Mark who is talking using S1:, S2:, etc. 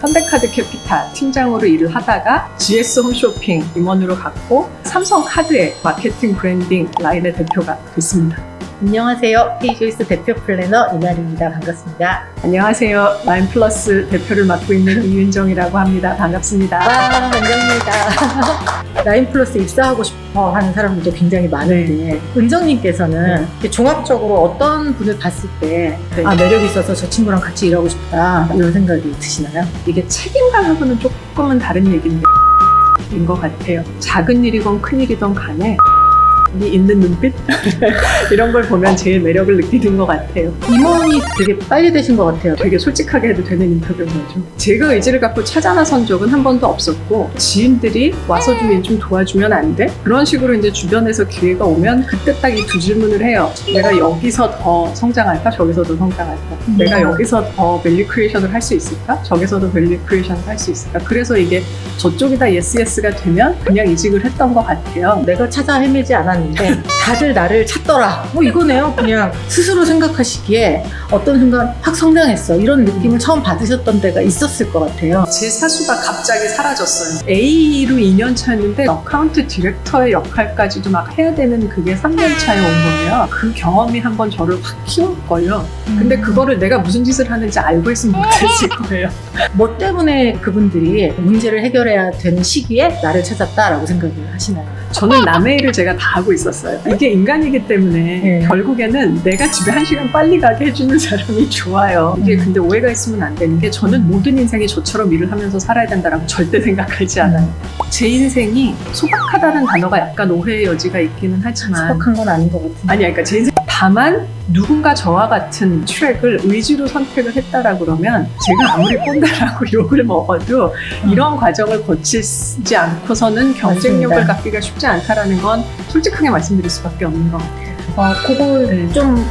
S1: 현대카드 캐피탈 팀장으로 일을 하다가 GS 홈쇼핑 임원으로 갔고 삼성카드의 마케팅 브랜딩 라인의 대표가 됐습니다.
S2: 안녕하세요. 페이조이스 대표 플래너 이날입니다. 반갑습니다.
S1: 안녕하세요. 라인 플러스 대표를 맡고 있는 이윤정이라고 합니다. 반갑습니다.
S2: 아, 반갑습니다. 라인 플러스 입사하고 싶어 하는 사람들도 굉장히 많은데, 은정님께서는 이렇게 종합적으로 어떤 분을 봤을 때,
S1: 네.
S2: 아, 매력이 있어서 저 친구랑 같이 일하고 싶다, 이런 생각이 드시나요?
S1: 이게 책임감하고는 조금은 다른 얘기인데 인것 같아요. 작은 일이건 큰 일이건 간에 이 있는 눈빛 이런 걸 보면 제일 매력을 느끼는 것 같아요.
S2: 임원이 되게 빨리 되신 것 같아요.
S1: 되게 솔직하게 해도 되는 인터뷰인 거죠. 제가 의지를 갖고 찾아 나선 적은 한 번도 없었고 지인들이 와서 좀일좀 도와주면 안 돼? 그런 식으로 이제 주변에서 기회가 오면 그때 딱 이 두 질문을 해요. 내가 여기서 더 성장할까? 저기서도 성장할까?
S2: 음.
S1: 내가 여기서 더 밸류 크리에이션을 할 수 있을까? 저기서도 밸류 크리에이션을 할 수 있을까? 그래서 이게 저쪽이 다 예스 예스가 되면 그냥 이직을 했던 것 같아요.
S2: 내가 찾아 헤매지 않았 는데 다들 나를 찾더라. 뭐 이거네요. 그냥 스스로 생각하시기에 어떤 순간 확 성장했어. 이런 느낌을 처음 받으셨던 때가 있었을 것 같아요.
S1: 제 사수가 갑자기 사라졌어요. A로 2년 차였는데 어카운트 디렉터의 역할까지도 막 해야 되는 그게 3년 차에 온 거예요. 그 경험이 한번 저를 확 키웠고요. 근데 그거를 내가 무슨 짓을 하는지 알고 있으면 못했을 거예요.
S2: 뭐 때문에 그분들이 문제를 해결해야 되는 시기에 나를 찾았다라고 생각을 하시나요?
S1: 저는 남의 일을 제가 다 하고 있었어요. 이게 인간이기 때문에
S2: 네.
S1: 결국에는 내가 집에 한 시간 빨리 가게 해주는 사람이 좋아요. 이게
S2: 음.
S1: 근데 오해가 있으면 안 되는 게 저는 모든 인생이 저처럼 일을 하면서 살아야 된다라고 절대 생각하지 않아요. 제 인생이 소박하다는 단어가 약간 오해의 여지가 있기는 하지만
S2: 소박한 건 아닌 것 같은데.
S1: 아니야, 그러니까 제 인생 다만 누군가 저와 같은 트랙을 의지로 선택을 했다라 그러면 제가 아무리 꼰대라고 욕을 먹어도 이런 과정을 거치지 않고서는 경쟁력을
S2: 맞습니다.
S1: 갖기가 쉽지 않다라는 건 솔직하게 말씀드릴 수밖에 없는 것 같아요.
S2: 어, 그걸
S1: 네.
S2: 좀